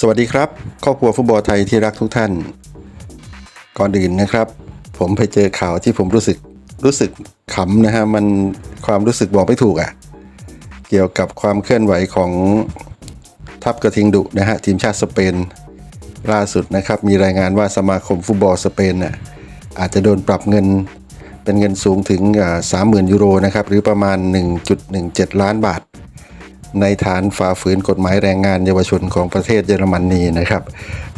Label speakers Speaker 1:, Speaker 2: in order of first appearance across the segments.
Speaker 1: สวัสดีครับ ครอบครัวฟุตบอลไทยที่รักทุกท่าน ก่อนอื่นนะครับ ผมไปเจอข่าวที่ผมรู้สึกรู้สึกขำนะฮะมันความรู้สึกบอกไม่ถูกอะ่ะ เกี่ยวกับความเคลื่อนไหวของทัพกระทิงดุนะฮะทีมชาติสเปนล่าสุดนะครับ มีรายงานว่าสมาคมฟุตบอลสเปนน่ะอาจจะโดนปรับเงินเป็นเงินสูงถึงสามหมื่นยูโรนะครับ หรือประมาณ 1.17 ล้านบาท ในฐานฝ่าฝืนกฎหมายแรงงานเยาวชนของประเทศเยอรมนนีนะครับ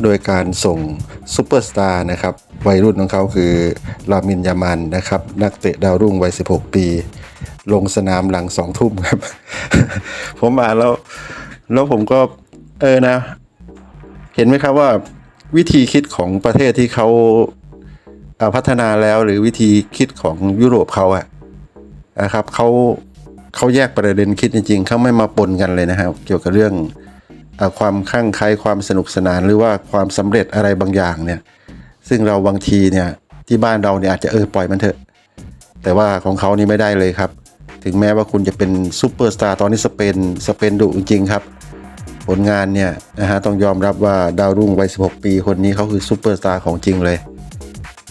Speaker 1: โดยการส่งซูเปอร์สตาร์นะครับวัยรุ่นของเขาคือลามินยามันนะครับ นักเตะดาวรุ่งวัย 16 ปี ลงสนามหลังสองทุ่มครับ ผมมาแล้ว แล้วผมก็เออนะ เห็นไหมครับว่าวิธีคิดของประเทศที่เขาพัฒนาแล้วหรือวิธีคิดของยุโรปเขาอะนะครับเขา เขาแยกประเด็นคิดจริงๆเขาไม่มาปนกันเลยนะครับ เกี่ยวกับเรื่องอความคลั่งไคล้ความสนุกสนานหรือว่าความสำเร็จอะไรบางอย่างเนี่ย ซึ่งเราบางทีเนี่ยที่บ้านเราเนี่ยอาจจะเออปล่อยมันเถอะ แต่ว่าของเขานี่ไม่ได้เลยครับ ถึงแม้ว่าคุณจะเป็นซูเปอร์สตาร์ตอนนี้สเปนสเปนดุจริงๆครับ ผลงานเนี่ยนะฮะต้องยอมรับว่าดาวรุ่งวัย 16 ปีคนนี้เขาคือซูเปอร์สตาร์ของจริงเลย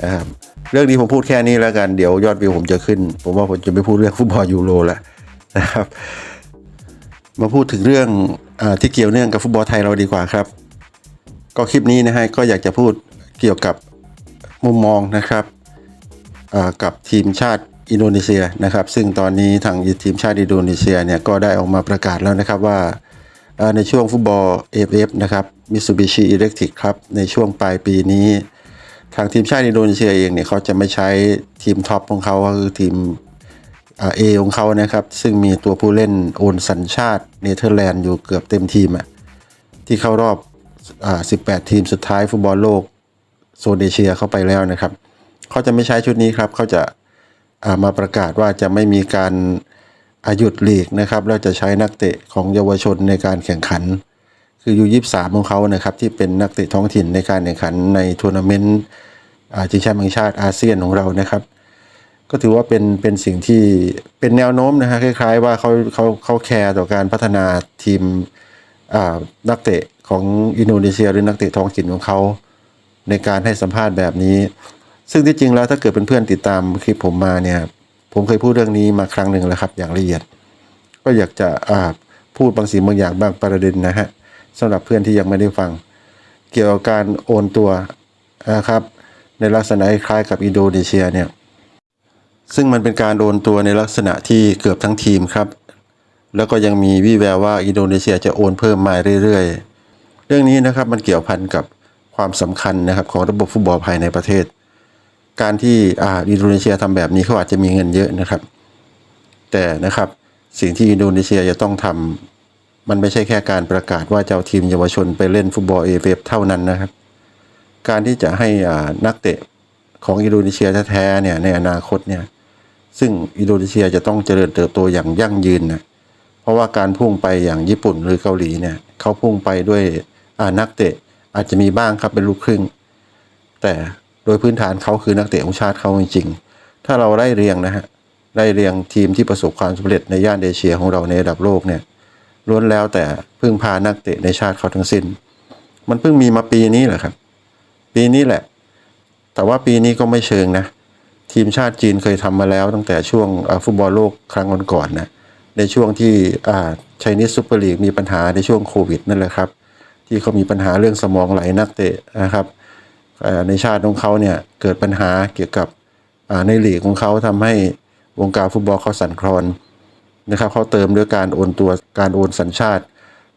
Speaker 1: นะครับเรื่องนี้ผมพูดแค่นี้แล้วกัน เดี๋ยวยอดวิวผมจะขึ้น ผมว่าผมจะไม่พูดเรื่องฟุตบอลยูโรแล้ว นะครับ มาพูดถึงเรื่องอที่เกี่ยวเนื่องกับฟุตบอลไทยเราดีกว่าครับ ก็คลิปนี้นะฮะก็อยากจะพูดเกี่ยวกับมุมมองนะครับกับทีมชาติอินโดนีเซียนะครับ ซึ่งตอนนี้ทางทีมชาติอินโดนีเซียเนี่ยก็ได้ออกมาประกาศแล้วนะครับว่าในช่วงฟุตบอล AFF นะครับ Mitsubishi Electric ครับ ในช่วงปลายปีนี้ ทางทีมชาติอินโดนีเซียเองเนี่ยเขาจะไม่ใช้ทีมท็อปของเขาก็คือทีม เอของเขานะครับ ซึ่งมีตัวผู้เล่นโอนสัญชาติเนเธอร์แลนด์อยู่เกือบเต็มทีมอะที่เข้ารอบอ่า18 ทีมสุดท้ายฟุตบอลโลกโซนเอเชียเข้าไปแล้วนะครับเขาจะไม่ใช้ชุดนี้ครับเขาจะอ่ามาประกาศว่าจะไม่มีการอายุดลีกนะครับแล้วจะใช้นักเตะของเยาวชนในการแข่งขัน คือยูยี่สามของเขานะครับที่เป็นนักเตะท้องถิ่นในการแข่งขันในทัวร์นาเมนต์อ่าชิงแชมป์แห่งชาติอาเซียนของเรานะครับ ก็ถือว่าเป็นเป็นสิ่งที่เป็นแนวโน้มนะฮะคล้ายๆ ว่าเขาเขาเขาแคร์ต่อการพัฒนาทีมอ่านักเตะของอินโดนีเซียหรือนักเตะท้องถิ่นของเขาในการให้สัมภาษณ์แบบนี้ ซึ่งที่จริงแล้วถ้าเกิดเป็นเพื่อนติดตามคลิปผมมาเนี่ย ผมเคยพูดเรื่องนี้มาครั้งหนึ่งแล้วครับ อย่างละเอียด ก็อยากจะอ่าพูดบางสิ่งบางอย่างบางประเด็นนะฮะสำหรับเพื่อนที่ยังไม่ได้ฟัง เกี่ยวกับการโอนตัวนะครับในลักษณะคล้ายกับอินโดนีเซียเนี่ย ซึ่งมันเป็นการโอนตัวในลักษณะที่เกือบทั้งทีมครับ แล้วก็ยังมีวี่แววว่าอินโดนีเซียจะโอนเพิ่มมาเรื่อยๆ เรื่องนี้นะครับมันเกี่ยวพันกับความสำคัญนะครับของระบบฟุตบอลภายในประเทศ การที่อ่าอินโดนีเซียทำแบบนี้เขาอาจจะมีเงินเยอะนะครับ แต่นะครับสิ่งที่อินโดนีเซียจะต้องทำมันไม่ใช่แค่การประกาศว่าจะเอาทีมเยาวชนไปเล่นฟุตบอลเอเฟเท่านั้นนะครับ การที่จะให้อ่านักเตะของอินโดนีเซียแท้ๆเนี่ยในอนาคตเนี่ย ซึ่งอินโดนีเซียจะต้องเจริญเติบโตอย่างยั่งยืนนะเพราะว่าการพุ่งไปอย่างญี่ปุ่นหรือเกาหลีเนี่ยเขาพุ่งไปด้วยนักเตะอาจจะมีบ้างครับเป็นลูกครึ่ง แต่โดยพื้นฐานเขาคือนักเตะของชาติเขาจริงๆ ถ้าเราไล่เรียงนะฮะไล่เรียงทีมที่ประสบความสำเร็จในย่านเอเชียของเราในระดับโลกเนี่ยล้วนแล้วแต่พึ่งพานักเตะในชาติเขาทั้งสิ้น มันเพิ่งมีมาปีนี้แหละครับ ปีนี้แหละ แต่ว่าปีนี้ก็ไม่เชิงนะ ทีมชาติจีนเคยทำมาแล้วตั้งแต่ช่วงฟุตบอลโลกครั้งก่อนๆนะในช่วงที่อาไชนีสซูเปอร์ลีกมีปัญหาในช่วงโควิดนั่นแหละครับ ที่เขามีปัญหาเรื่องสมองไหลนักเตะนะครับในชาติของเขาเนี่ยเกิดปัญหาเกี่ยวกับอาในลีกของเขาทำให้วงการฟุตบอลเขาสั่นคลอนนะครับเขาเติมด้วยการโอนตัวการโอนสัญชาติ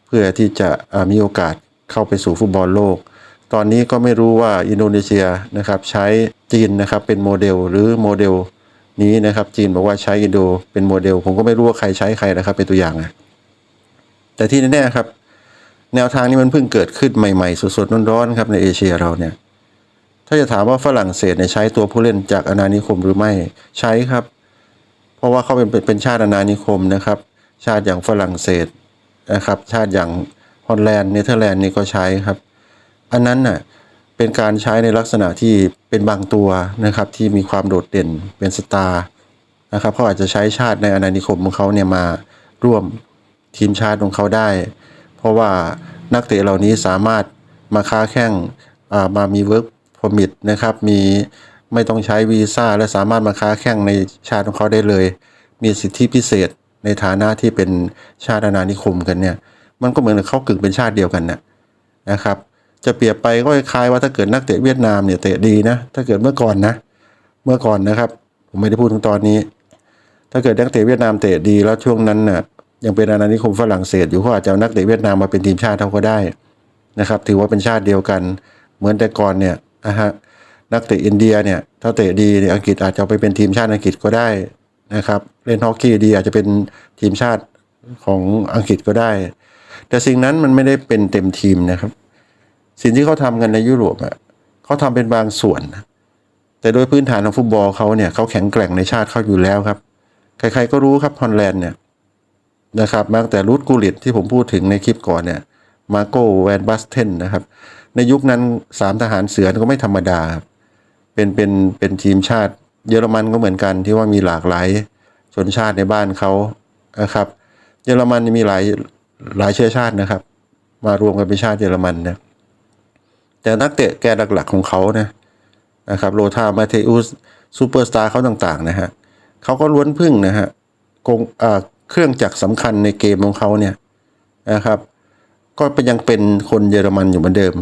Speaker 1: เพื่อที่จะมีโอกาสเข้าไปสู่ฟุตบอลโลก ตอนนี้ก็ไม่รู้ว่าอินโดนีเซียนะครับใช้จีนนะครับเป็นโมเดลหรือโมเดลนี้นะครับจีนบอกว่าใช้อินโดเป็นโมเดล ผมก็ไม่รู้ว่าใครใช้ใครนะครับเป็นตัวอย่างนะแต่ที่แน่ๆครับ แนวทางนี้มันเพิ่งเกิดขึ้นใหม่ๆสดๆร้อนๆครับในเอเชียเราเนี่ยถ้าจะถามว่าฝรั่งเศสเนี่ยใช้ตัวผู้เล่นจากอาณานิคมหรือไม่ใช้ครับ เพราะว่าเขาเป็นเป็นเป็นชาติอาณานิคมนะครับ ชาติอย่างฝรั่งเศสนะครับ ชาติอย่างฮอลแลนด์เนเธอร์แลนด์นี่ก็ใช้ครับ อันนั้นน่ะเป็นการใช้ในลักษณะที่เป็นบางตัวนะครับที่มีความโดดเด่นเป็นสตาร์นะครับเขาอาจจะใช้ชาติในอาณานิคมของเขาเนี่ยมาร่วมทีมชาติของเขาได้ เพราะว่านักเตะเหล่านี้สามารถมาค้าแข่งอ่ามามีเวิร์กพอมิตนะครับมีไม่ต้องใช้วีซ่าและสามารถมาค้าแข่งในชาติของเขาได้เลย มีสิทธิพิเศษในฐานะที่เป็นชาติอาณานิคมกันเนี่ยมันก็เหมือนกับเขากึ่งเป็นชาติเดียวกันนะนะครับ จะเปรียบไปก็คล้ายว่าถ้าเกิดนักเตะเวียดนามเนี่ยเตะดีนะถ้าเกิดเมื่อก่อนนะ เมื่อก่อนนะครับ ผมไม่ได้พูดถึงตอนนี้ ถ้าเกิดนักเตะเวียดนามเตะดีแล้วช่วงนั้นน่ะยังเป็นอาณานิคมฝรั่งเศสอยู่เขาอาจจะเอานักเตะเวียดนามมาเป็นทีมชาติเขาก็ได้นะครับ ถือว่าเป็นชาติเดียวกัน เหมือนแต่ก่อนเนี่ยนะฮะนักเตะอินเดียเนี่ยถ้าเตะดีเนี่ยอังกฤษอาจจะไปเป็นทีมชาติอังกฤษก็ได้นะครับ เล่นฮอกกี้ดีอาจจะเป็นทีมชาติของอังกฤษก็ได้ แต่สิ่งนั้นมันไม่ได้เป็นเต็มทีมนะครับ สิ่งที่เขาทำกันในยุโรปอะเขาทำเป็นบางส่วน แต่โดยพื้นฐานของฟุตบอลเขาเนี่ยเขาแข็งแกร่งในชาติเขาอยู่แล้วครับ ใครๆก็รู้ครับฮอลแลนด์เนี่ยนะครับมาตั้งแต่รูดกูลิตที่ผมพูดถึงในคลิปก่อนเนี่ยมาโกแวนบัสเทนนะครับ ในยุคนั้นสามทหารเสือก็ไม่ธรรมดาครับเป็นเป็นเป็นทีมชาติ เยอรมันก็เหมือนกันที่ว่ามีหลากหลายชนชาติในบ้านเขานะครับ เยอรมันมีหลายหลายเชื้อชาตินะครับ มารวมกันเป็นชาติเยอรมันนะ แต่นักเตะแกนหลักๆของเขานะนะครับโลธามาเทอุสซูเปอร์สตาร์เขาต่างๆนะฮะเขาก็ล้วนพึ่งนะฮะกงอ่าเครื่องจักรสำคัญในเกมของเขาเนี่ยนะครับ ก็เป็นยังเป็นคนเยอรมันอยู่เหมือนเดิม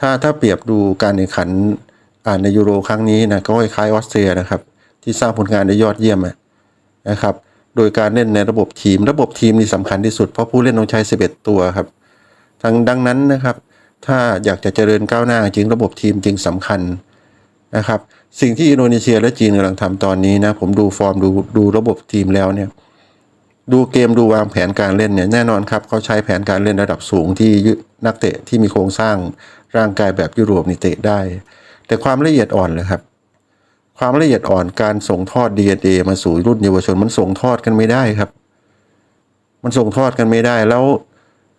Speaker 1: ถ้าถ้าเปรียบดูการแข่งขันอ่าในยูโรครั้งนี้นะก็คล้ายออสเตรียนะครับ ที่สร้างผลงานได้ยอดเยี่ยมนะครับ โดยการเล่นในระบบทีม ระบบทีมนี่สำคัญที่สุดเพราะผู้เล่นต้องใช้ 11 ตัวครับทั้งดังนั้นนะครับ ถ้าอยากจะเจริญก้าวหน้าจริงระบบทีมจึงสำคัญนะครับ สิ่งที่อินโดนีเซียและจีนกำลังทำตอนนี้นะ ผมดูฟอร์มดูดูระบบทีมแล้วเนี่ยดูเกมดูวางแผนการเล่นเนี่ยแน่นอนครับเขาใช้แผนการเล่นระดับสูงที่นักเตะที่มีโครงสร้างร่างกายแบบยุโรปนี่เตะได้ แต่ความละเอียดอ่อนเลยครับ ความละเอียดอ่อนการส่งทอด DNA มาสู่รุ่นเยาวชนมันส่งทอดกันไม่ได้ครับ มันส่งทอดกันไม่ได้แล้ว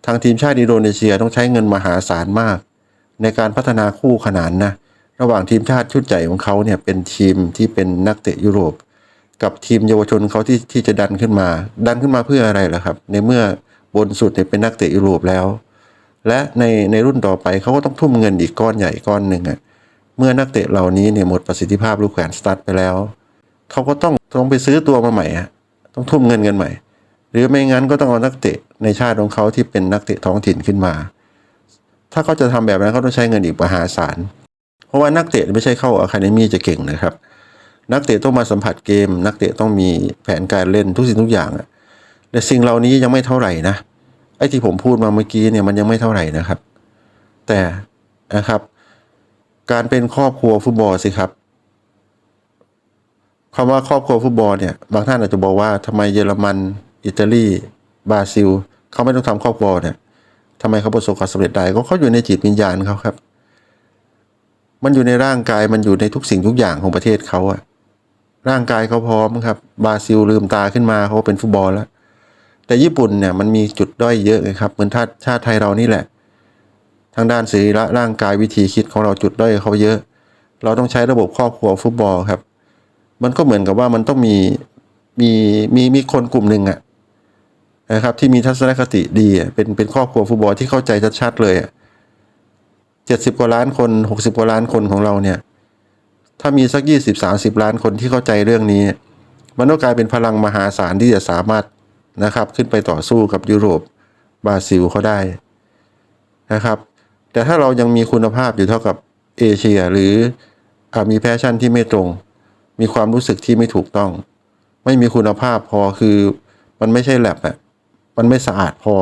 Speaker 1: ทางทีมชาติอินโดนีเซียต้องใช้เงินมหาศาลมาก ในการพัฒนาคู่ขนานนะ ระหว่างทีมชาติชุดใหญ่ของเขาเนี่ยเป็นทีมที่เป็นนักเตะยุโรป กับทีมเยาวชนเขาที่ที่จะดันขึ้นมา ดันขึ้นมาเพื่ออะไรล่ะครับ ในเมื่อบนสุดเนี่ยเป็นนักเตะยุโรปแล้ว และในในรุ่นต่อไปเขาก็ต้องทุ่มเงินอีกก้อนใหญ่ก้อนหนึ่งอะเมื่อนักเตะเหล่านี้เนี่ยหมดประสิทธิภาพลูกแขวนสตาร์ทไปแล้วเขาก็ต้องต้องไปซื้อตัวมาใหม่อะต้องทุ่มเงินกันใหม่ หรือไม่งั้นก็ต้องเอานักเตะในชาติของเขาที่เป็นนักเตะท้องถิ่นขึ้นมา ถ้าเขาจะทำแบบนั้นเขาต้องใช้เงินอีกมหาศาล เพราะว่านักเตะไม่ใช่เข้าอะคาเดมี่จะเก่งนะครับ นักเตะต้องมาสัมผัสเกม นักเตะต้องมีแผนการเล่นทุกสิ่งทุกอย่างอะแต่สิ่งเหล่านี้ยังไม่เท่าไหร่นะ ไอ้ที่ผมพูดมาเมื่อกี้เนี่ยมันยังไม่เท่าไหร่นะครับ แต่นะครับ การเป็นครอบครัวฟุตบอลสิครับคำว่าครอบครัวฟุตบอลเนี่ยบางท่านอาจจะบอกว่าทำไมเยอรมัน อิตาลีบราซิลเขาไม่ต้องทำครอบครัวเนี่ยทำไมเขาประสบความสำเร็จได้ก็เขาอยู่ในจิตวิญญาณเขาครับ มันอยู่ในร่างกายมันอยู่ในทุกสิ่งทุกอย่างของประเทศเขาอะร่างกายเขาพร้อมครับบราซิลลืมตาขึ้นมาเขาเป็นฟุตบอลแล้ว แต่ญี่ปุ่นเนี่ยมันมีจุดด้อยเยอะเลยครับเหมือนชาติชาติไทยเรานี่แหละ ทางด้านสรีระร่างกายวิธีคิดของเราจุดด้อยเขาเยอะ เราต้องใช้ระบบครอบครัวฟุตบอลครับ มันก็เหมือนกับว่ามันต้องมีมีมีมีคนกลุ่มหนึ่งอะ นะครับที่มีทัศนคติดีเป็นเป็นครอบครัวฟุตบอลที่เข้าใจชัดๆเลยเจ็ดสิบกว่าล้านคนหกสิบกว่าล้านคนของเราเนี่ย ถ้ามีสักยี่สิบสาสิบล้านคนที่เข้าใจเรื่องนี้ มันก็กลายเป็นพลังมหาศาลที่จะสามารถนะครับ ขึ้นไปต่อสู้กับยุโรปบราซิลเขาได้นะครับ แต่ถ้าเรายังมีคุณภาพอยู่เท่ากับเอเชียหรืออมีแพชชั่นที่ไม่ตรง มีความรู้สึกที่ไม่ถูกต้อง ไม่มีคุณภาพพอคือมันไม่ใช่แลบอะ มันไม่สะอาดพอ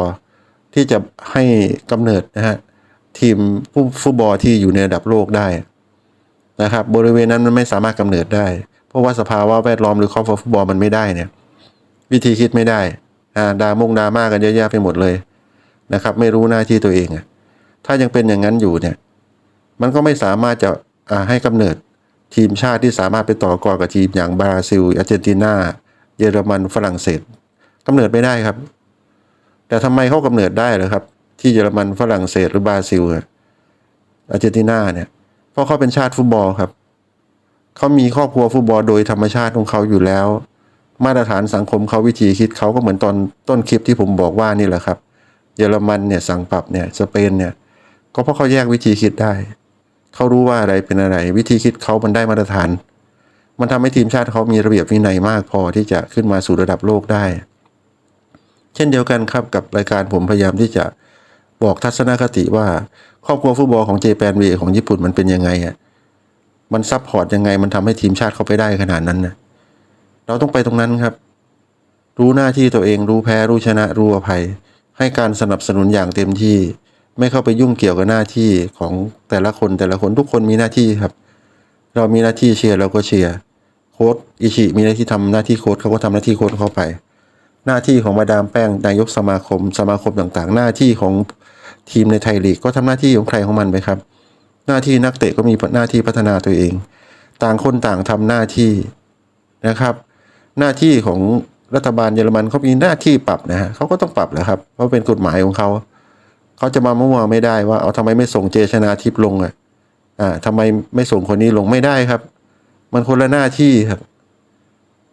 Speaker 1: ที่จะให้กำเนิดนะฮะทีมฟุตบอลที่อยู่ในระดับโลกได้นะครับ บริเวณนั้นมันไม่สามารถกำเนิดได้ เพราะว่าสภาวะแวดล้อมหรือครอบครัวฟุตบอลมันไม่ได้เนี่ย วิธีคิดไม่ได้อ่าดามงดาม่ากันเยอะแยะไปหมดเลยนะครับ ไม่รู้หน้าที่ตัวเองอะถ้ายังเป็นอย่างนั้นอยู่เนี่ย มันก็ไม่สามารถจะอ่าให้กำเนิดทีมชาติที่สามารถไปต่อกรกับทีมอย่างบราซิลอาร์เจนตินาเยอรมันฝรั่งเศสกำเนิดไม่ได้ครับ แต่ทำไมเขากำเนิดได้เหรอครับ ที่เยอรมันฝรั่งเศสหรือบราซิลอาร์เจนตินาเนี่ยเพราะเขาเป็นชาติฟุตบอลครับเขามีครอบครัวฟุตบอลโดยธรรมชาติของเขาอยู่แล้ว มาตรฐานสังคมเขาวิธีคิดเขาก็เหมือนตอนต้นคลิปที่ผมบอกว่านี่แหละครับ เยอรมันเนี่ยสั่งปรับเนี่ยสเปนเนี่ยก็เพราะเขาแยกวิธีคิดได้ เขารู้ว่าอะไรเป็นอะไร วิธีคิดเขามันได้มาตรฐาน มันทำให้ทีมชาติเขามีระเบียบวินัยมากพอที่จะขึ้นมาสู่ระดับโลกได้ เช่นเดียวกันครับกับรายการผมพยายามที่จะบอกทัศนคติว่าครอบครัวฟุตบอลของเจแปนวีของญี่ปุ่นมันเป็นยังไงอะมันซับพอร์ตยังไงมันทำให้ทีมชาติเขาไปได้ขนาดนั้นนะเราต้องไปตรงนั้นครับ รู้หน้าที่ตัวเองรู้แพ้รู้ชนะรู้อภัย ให้การสนับสนุนอย่างเต็มที่ ไม่เข้าไปยุ่งเกี่ยวกับหน้าที่ของแต่ละคนแต่ละคนทุกคนมีหน้าที่ครับ เรามีหน้าที่เชียร์เราก็เชียร์โค้ดอิชิมีหน้าที่ทำหน้าที่โค้ดเขาก็ทำหน้าที่โค้ดเข้าไป หน้าที่ของมาดามแป้งนายกสมาคม สมาคมต่างๆ หน้าที่ของทีมในไทยลีกก็ทำหน้าที่ของใครของมันไปครับ หน้าที่นักเตะก็มีหน้าที่พัฒนาตัวเอง ต่างคนต่างทำหน้าที่นะครับ หน้าที่ของรัฐบาลเยอรมันเขามีหน้าที่ปรับนะฮะเขาก็ต้องปรับแหละครับ เพราะเป็นกฎหมายของเขาเขาจะมามั่วไม่ได้ว่าเอาทำไมไม่ส่งเจชนาทิพย์ลงอะอ่าทำไมไม่ส่งคนนี้ลงไม่ได้ครับ มันคนละหน้าที่ครับ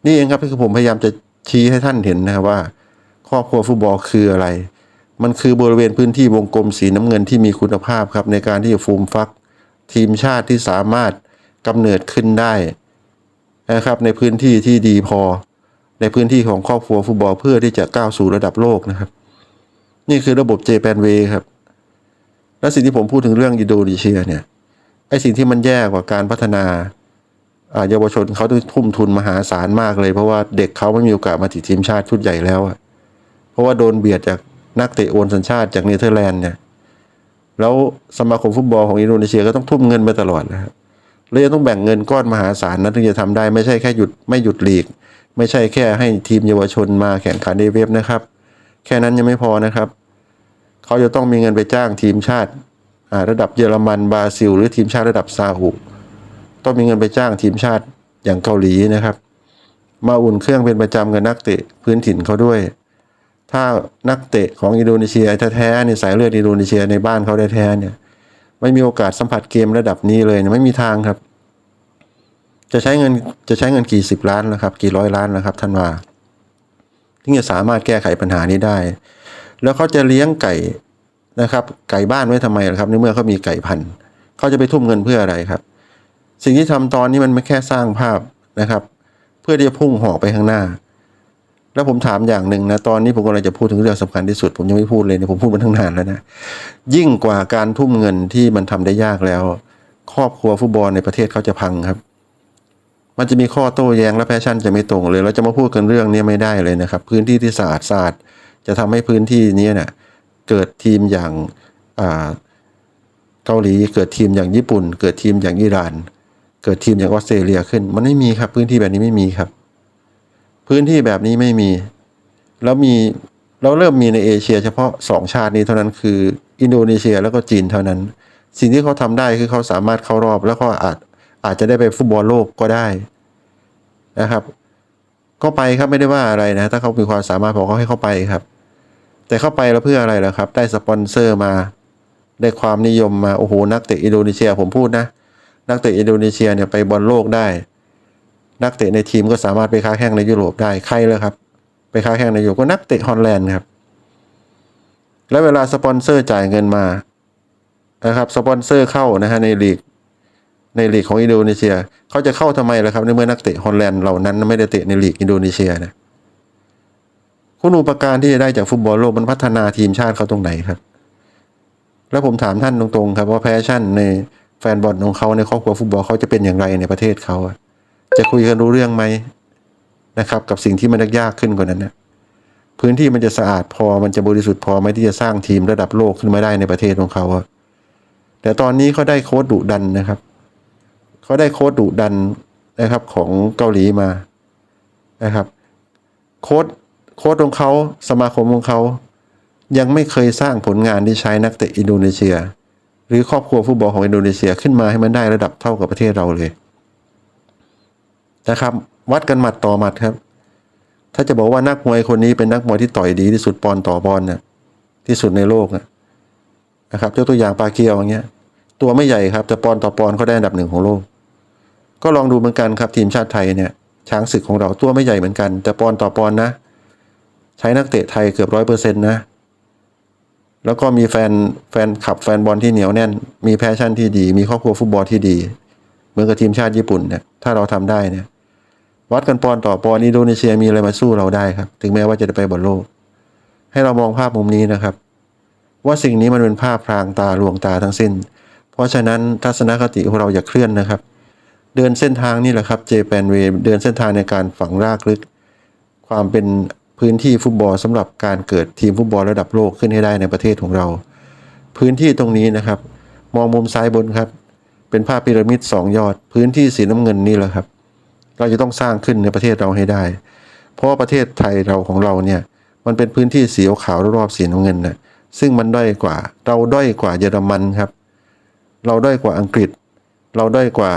Speaker 1: นี่เองครับที่ผมพยายามจะ ชี้ให้ท่านเห็นนะครับว่า ครอบครัวฟุตบอลคืออะไร มันคือบริเวณพื้นที่วงกลมสีน้ำเงินที่มีคุณภาพครับในการที่จะฟูมฟัก ทีมชาติที่สามารถกำเนิดขึ้นได้นะครับในพื้นที่ที่ดีพอ ในพื้นที่ของครอบครัวฟุตบอลเพื่อที่จะก้าวสู่ระดับโลกนะครับ นี่คือระบบเจแปนเวครับ และสิ่งที่ผมพูดถึงเรื่องอินโดนีเซียเนี่ยไอสิ่งที่มันแย่กว่าการพัฒนา เยาวชนเขาต้องทุ่มทุนมหาศาลมากเลย เพราะว่าเด็กเขาไม่มีโอกาสมาติดทีมชาติชุดใหญ่แล้วอะเพราะว่าโดนเบียดจากนักเตะโอนสัญชาติจากเนเธอร์แลนด์เนี่ยแล้วสมาคมฟุตบอลของอินโดนีเซียก็ต้องทุ่มเงินไปตลอดนะครับแล้วยังต้องแบ่งเงินก้อนมหาศาลนะถึงจะทำได้ไม่ใช่แค่หยุดไม่หยุดหลีก ไม่ใช่แค่ให้ทีมเยาวชนมาแข่งขันในเว็บนะครับ แค่นั้นยังไม่พอนะครับ เขาจะต้องมีเงินไปจ้างทีมชาติระดับเยอรมันบราซิล หรือทีมชาติระดับซาอุ ต้องมีเงินไปจ้างทีมชาติอย่างเกาหลีนะครับ มาอุ่นเครื่องเป็นประจำกับนักเตะพื้นถิ่นเขาด้วย ถ้านักเตะของอินโดนีเซียแท้ๆเนี่ยสายเลือดอินโดนีเซียในบ้านเขาแท้ๆเนี่ยไม่มีโอกาสสัมผัสเกมระดับนี้เลยเยไม่มีทางครับ จะใช้เงินจะใช้เงินกี่สิบล้านนะครับ กี่ร้อยล้านนะครับท่านว่าถึงจะสามารถแก้ไขปัญหานี้ได้ แล้วเขาจะเลี้ยงไก่นะครับ ไก่บ้านไว้ทำไมล่ะครับ ในเมื่อเขามีไก่พันธุ์เขาจะไปทุ่มเงินเพื่ออะไรครับ สิ่งที่ทำตอนนี้มันไม่แค่สร้างภาพนะครับ เพื่อที่จะพุ่งหอกไปข้างหน้า แล้วผมถามอย่างหนึ่งนะตอนนี้ผมกำลังจะพูดถึงเรื่องสำคัญที่สุด ผมยังไม่พูดเลยเนี่ยผมพูดมาตั้งนานแล้วนะยิ่งกว่าการทุ่มเงินที่มันทำได้ยากแล้ว ครอบครัวฟุตบอลในประเทศเขาจะพังครับ มันจะมีข้อโต้แย้งและแพชชั่นจะไม่ตรงเลยเราจะมาพูดกันเรื่องนี้ไม่ได้เลยนะครับ พื้นที่ที่สะอาดสะอาดจะทำให้พื้นที่นี้เนี่ยเกิดทีมอย่างอ่าเกาหลีเกิดทีมอย่างญี่ปุ่น เกิดทีมอย่างอิหร่าน เกิดทีมอย่างออสเตรเลียขึ้น มันไม่มีครับ พื้นที่แบบนี้ไม่มีครับ พื้นที่แบบนี้ไม่มี แล้วมีเราเริ่มมีในเอเชีย เฉพาะสองชาตินี้เท่านั้นคือ อินโดนีเซียแล้วก็จีนเท่านั้น สิ่งที่เขาทำได้คือเขาสามารถเข้ารอบ แล้วก็อาจอาจจะได้ไปฟุตบอลโลกก็ได้นะครับ ก็ไปครับไม่ได้ว่าอะไรนะ ถ้าเขามีความสามารถพอเขาให้เข้าไปครับ แต่เข้าไปแล้วเพื่ออะไรล่ะครับ ได้สปอนเซอร์มา ได้ความนิยมมาโอ้โหนักเตะอินโดนีเซียผมพูดนะ นักเตะอินโดนีเซียเนี่ยไปบอลโลกได้ นักเตะในทีมก็สามารถไปค้าแข่งในยุโรปได้ใครเลยครับ ไปค้าแข่งในยุโรปก็นักเตะฮอลแลนด์ครับ แล้วเวลาสปอนเซอร์จ่ายเงินมานะครับสปอนเซอร์เข้านะฮะในลีกในลีกของอินโดนีเซียเขาจะเข้าทำไมล่ะครับในเมื่อนักเตะฮอลแลนด์เหล่านั้นไม่ได้เตะในลีกอินโดนีเซียนะคุณอุปการที่จะได้จากฟุตบอลโลกมันพัฒนาทีมชาติเขาตรงไหนครับ แล้วผมถามท่านตรงๆครับว่าแพชชั่นใน แฟนบอลของเขาในครอบครัวฟุตบอลเขาจะเป็นอย่างไรในประเทศเขาจะคุยกันรู้เรื่องไหมนะครับ กับสิ่งที่มันยากขึ้นกว่านั้นนะพื้นที่มันจะสะอาดพอมันจะบริสุทธิ์พอไหมที่จะสร้างทีมระดับโลกขึ้นมาได้ในประเทศของเขาอะแต่ตอนนี้เขาได้โค้ดดุดันนะครับเขาได้โค้ดดุดันนะครับของเกาหลีมานะครับ โค้ดโค้ดของเขาสมาคมของเขายังไม่เคยสร้างผลงานที่ใช้นักเตะอินโดนีเซีย รือครอบครัวฟุตบอลของอินโดนีเซียขึ้นมาให้มันได้ระดับเท่ากับประเทศเราเลยนะครับ วัดกันหมัดต่อหมัดครับ ถ้าจะบอกว่านักมวยคนนี้เป็นนักมวยที่ต่อยดีที่สุดปอนต่อปอนน่ะที่สุดในโลกนะนะครับยกตัวอย่างปาเกียวอย่างเงี้ย ตัวไม่ใหญ่ครับแต่ปอนต่อปอนเขาได้อันดับหนึ่งของโลก ก็ลองดูเหมือนกันครับทีมชาติไทยเนี่ย ช้างศึกของเราตัวไม่ใหญ่เหมือนกัน แต่ปอนต่อปอนนะ ใช้นักเตะไทยเกือบร้อยเปอร์เซ็นต์นะ แล้วก็มีแฟนแฟนขับแฟนบอลที่เหนียวแน่น มีแพชชั่นที่ดี มีครอบครัวฟุตบอลที่ดี เหมือนกับทีมชาติญี่ปุ่นเนี่ยถ้าเราทำได้เนี่ยวัดกันปอนต่อปอนอินโดนีเซียมีอะไรมาสู้เราได้ครับ ถึงแม้ว่าจะได้ไปบอลโลก ให้เรามองภาพมุมนี้นะครับ ว่าสิ่งนี้มันเป็นภาพพรางตาลวงตาทั้งสิ้น เพราะฉะนั้นทัศนคติของเราอย่าเคลื่อนนะครับ เดินเส้นทางนี่แหละครับเจแปนเวเดินเส้นทางในการฝังรากลึก ความเป็น พื้นที่ฟุตบอลสำหรับการเกิดทีมฟุตบอลระดับโลกขึ้นให้ได้ในประเทศของเรา พื้นที่ตรงนี้นะครับ มองมุมซ้ายบนครับ เป็นภาพพีระมิดสองยอด พื้นที่สีน้ำเงินนี่แหละครับ เราจะต้องสร้างขึ้นในประเทศเราให้ได้ เพราะประเทศไทยเราของเราเนี่ยมันเป็นพื้นที่สีขาวรอบๆสีน้ำเงินนะซึ่งมันด้อยกว่า เราด้อยกว่าเยอรมันครับ เราด้อยกว่าอังกฤษ เราด้อยกว่า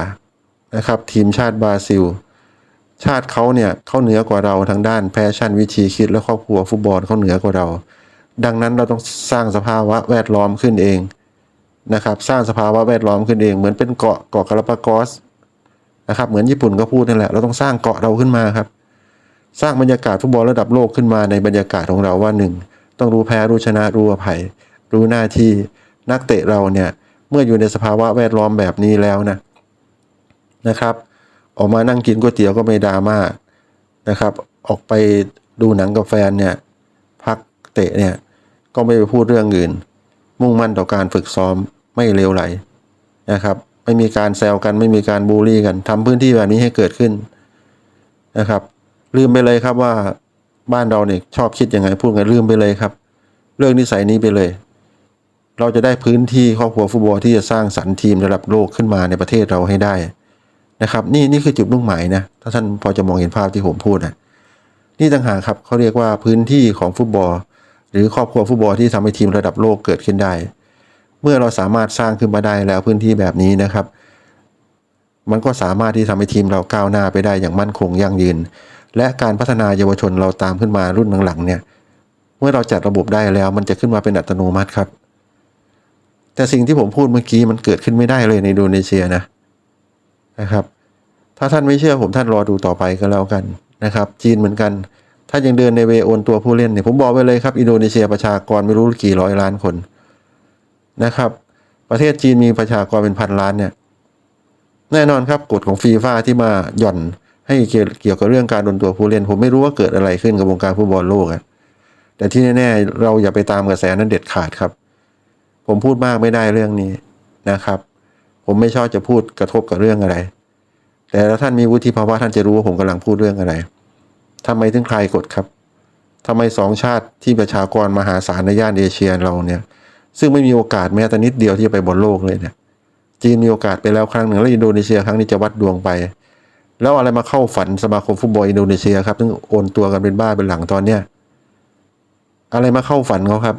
Speaker 1: นะครับทีมชาติบราซิล ชาติเขาเนี่ยเขาเหนือกว่าเราทางด้านแพชชั่นวิธีคิดและครอบครัวฟุตบอลเขาเหนือกว่าเรา ดังนั้นเราต้องสร้างสภาวะแวดล้อมขึ้นเองนะครับสร้างสภาวะแวดล้อมขึ้นเองเหมือนเป็นเกาะเกาะกาลาปากอสนะครับเหมือนญี่ปุ่นก็พูดนั่นแหละเราต้องสร้างเกาะเราขึ้นมาครับ สร้างบรรยากาศฟุตบอลระดับโลกขึ้นมาในบรรยากาศของเราว่าหนึ่งต้องรู้แพ้รู้ชนะรู้อภัย รู้หน้าที่นักเตะเราเนี่ยเมื่ออยู่ในสภาวะแวดล้อมแบบนี้แล้วนะนะครับ ออกมานั่งกินก๋วยเตี๋ยวก็ไม่ดราม่านะครับ ออกไปดูหนังกับแฟนเนี่ย พักเตะเนี่ย ก็ไม่ไปพูดเรื่องอื่น มุ่งมั่นต่อการฝึกซ้อมไม่เลวไหลนะครับ ไม่มีการแซวกันไม่มีการบูลลี่กันทำพื้นที่แบบนี้ให้เกิดขึ้นนะครับ ลืมไปเลยครับว่าบ้านเราเนี่ยชอบคิดยังไงพูดไงลืมไปเลยครับ เรื่องนิสัยนี้ไปเลย เราจะได้พื้นที่ครอบครัวฟุตบอลที่จะสร้างสรรค์ทีมระดับโลกขึ้นมาในประเทศเราให้ได้ นะครับ นี่นี่คือจุดมุ่งหมายนะถ้าท่านพอจะมองเห็นภาพที่ผมพูดนะนี่ต่างหากครับเขาเรียกว่าพื้นที่ของฟุตบอล หรือครอบครัวฟุตบอลที่ทำให้ทีมระดับโลกเกิดขึ้นได้ เมื่อเราสามารถสร้างขึ้นมาได้แล้วพื้นที่แบบนี้นะครับ มันก็สามารถที่ทำให้ทีมเราก้าวหน้าไปได้อย่างมั่นคงยั่งยืน และการพัฒนาเยาวชนเราตามขึ้นมารุ่นหลังๆเนี่ยเมื่อเราจัดระบบได้แล้วมันจะขึ้นมาเป็นอัตโนมัติครับ แต่สิ่งที่ผมพูดเมื่อกี้มันเกิดขึ้นไม่ได้เลยในอินโดนีเซียนะ นะครับ ถ้าท่านไม่เชื่อผมท่านรอดูต่อไปก็แล้วกันนะครับ จีนเหมือนกัน ถ้ายังเดินในเวโอนตัวผู้เล่นเนี่ยผมบอกไว้เลยครับ อินโดนีเซียประชากรไม่รู้กี่ร้อยล้านคนนะครับ ประเทศจีนมีประชากรเป็นพันล้านเนี่ยแน่นอนครับกฎของฟีฟ่าที่มาหย่อนให้เกี่ยวกับเรื่องการโดนตัวผู้เล่น ผมไม่รู้ว่าเกิดอะไรขึ้นกับวงการฟุตบอลโลกอะแต่ที่แน่ๆเราอย่าไปตามกระแสนั้นเด็ดขาดครับ ผมพูดมากไม่ได้เรื่องนี้นะครับ ผมไม่ชอบจะพูดกระทบกับเรื่องอะไร แต่ถ้าท่านมีวุฒิภาวะท่านจะรู้ว่าผมกำลังพูดเรื่องอะไรทำไมถึงคลายกฎครับทำไมสองชาติที่ประชากรมหาศาลในย่านเอเชียเราเนี่ย ซึ่งไม่มีโอกาสแม้แต่นิดเดียวที่จะไปบอลโลกเลยเนี่ย จีนมีโอกาสไปแล้วครั้งหนึ่งแล้วอินโดนีเซียครั้งนี้จะวัดดวงไป แล้วอะไรมาเข้าฝันสมาคมฟุตบอลอินโดนีเซียครับถึงโอนตัวกันเป็นบ้าเป็นหลังตอนเนี้ยอะไรมาเข้าฝันเขาครับ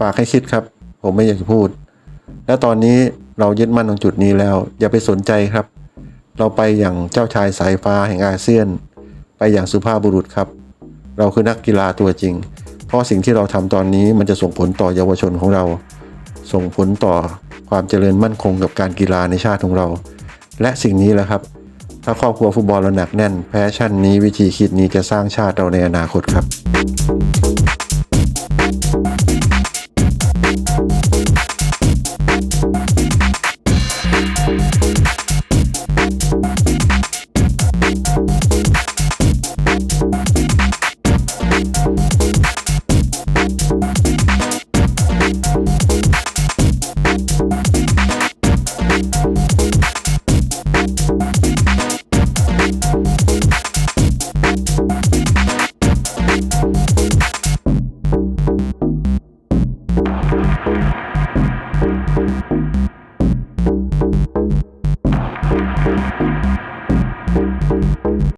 Speaker 1: ฝากให้คิดครับ ผมไม่อยากจะพูด แล้วตอนนี้เรายึดมั่นตรงจุดนี้แล้ว อย่าไปสนใจครับ เราไปอย่างเจ้าชายสายฟ้าแห่งอาเซียน ไปอย่างสุภาพบุรุษครับ เราคือนักกีฬาตัวจริง เพราะสิ่งที่เราทำตอนนี้มันจะส่งผลต่อเยาวชนของเรา ส่งผลต่อความเจริญมั่นคงกับการกีฬาในชาติของเรา และสิ่งนี้แหละครับ ถ้าครอบครัวฟุตบอลเราหนักแน่น แพชชั่นนี้วิธีคิดนี้จะสร้างชาติเราในอนาคตครับ